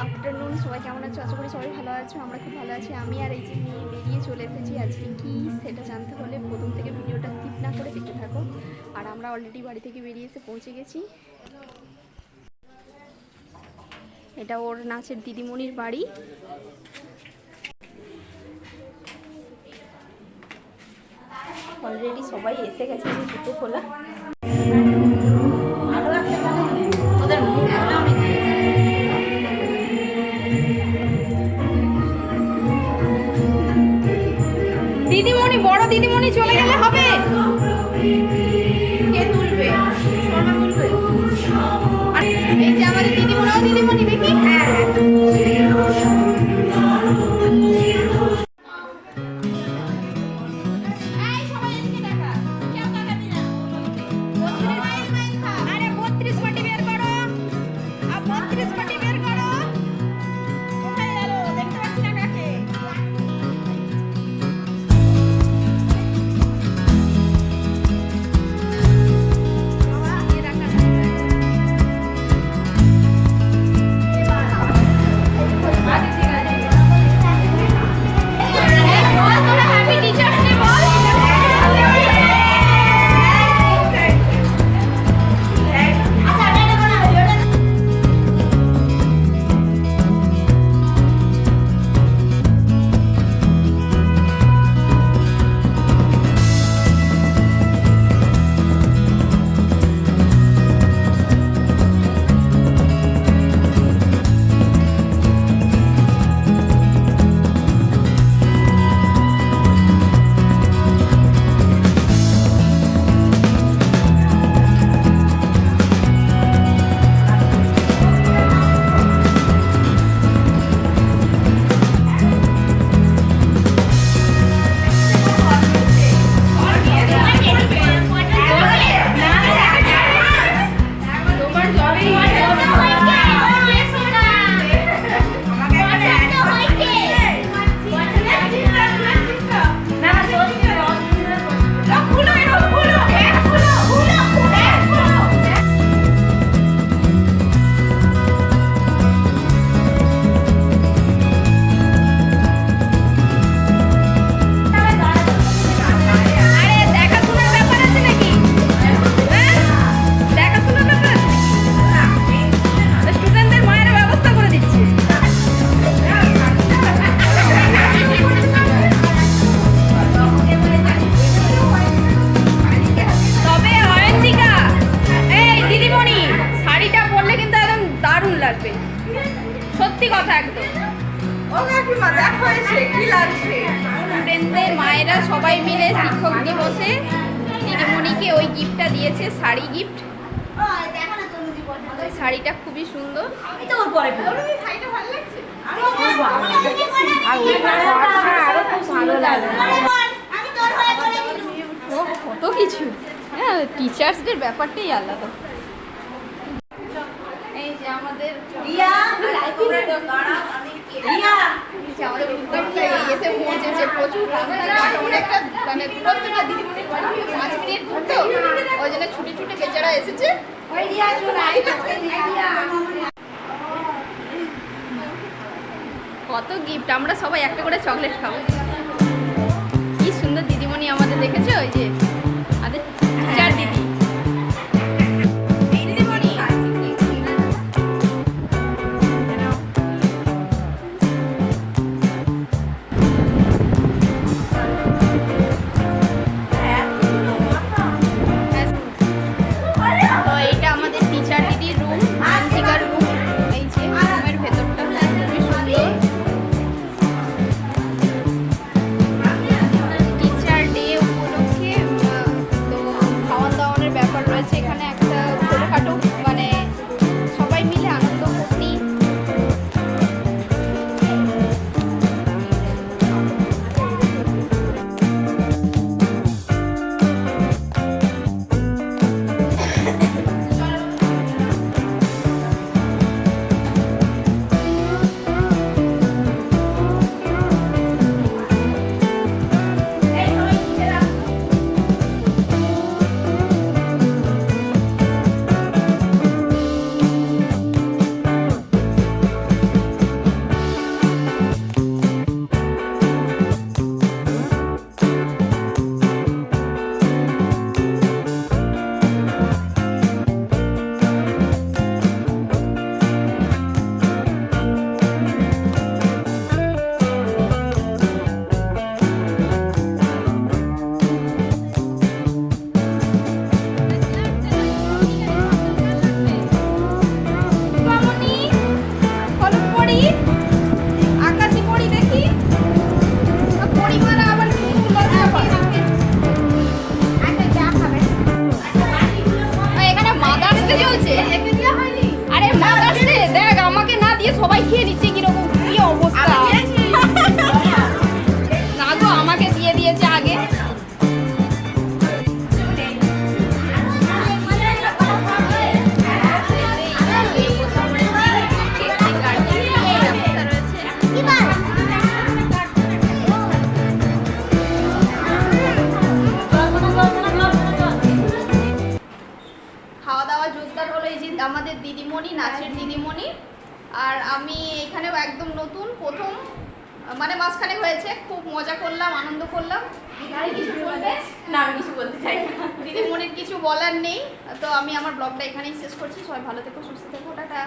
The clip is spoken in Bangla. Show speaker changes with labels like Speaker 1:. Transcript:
Speaker 1: আছো? আশা করি সবাই ভালো আছো, আমরা খুব ভালো আছি। আমি আর এই যে নিয়ে বেরিয়ে চলে এসেছি আজকে কি, সেটা জানতে হলে প্রথম থেকে ভিডিওটা স্কিপ না করে দেখতে থাকো। আর আমরা অলরেডি বাড়ি থেকে বেরিয়ে এসে পৌঁছে গেছি। এটা ওর নাচের দিদিমণির বাড়ি। অলরেডি সবাই এসে গেছে, জুতো খোলা। মায়েরা সবাই মিলে শিক্ষক দিবসে দিদিমণিকে ওই গিফটটা দিয়েছে শাড়ি গিফট। শাড়িটা খুবই সুন্দর।
Speaker 2: আর খুব ভালো
Speaker 1: কত কিছু। হ্যাঁ টিচার্সদের ব্যাপারটাই আলাদা। এই যে আমাদের
Speaker 2: রিয়া
Speaker 1: মানে পাঁচ তো ওই জন্য ছুটি ছুটি বেচারা এসেছে। কত গিফট আমরা সবাই একটা করে চকলেট খাব। কি সুন্দর দিদিমণি আমাদের দেখেছ? ওই যে আরে দেখ আমাকে না দিয়ে সবাই খেয়ে নিচ্ছে। আর আমি এখানেও একদম নতুন প্রথম মানে মাঝখানে হয়েছে খুব মজা করলাম আনন্দ করলাম। দিদি মনের
Speaker 2: না আমি কিছু বলতে চাই না।
Speaker 1: দিদিমণির কিছু বলার নেই তো আমি আমার ব্লগটা এখানেই শেষ করছি সবাই ভালো থেকো সুস্থ থেকো টাটা।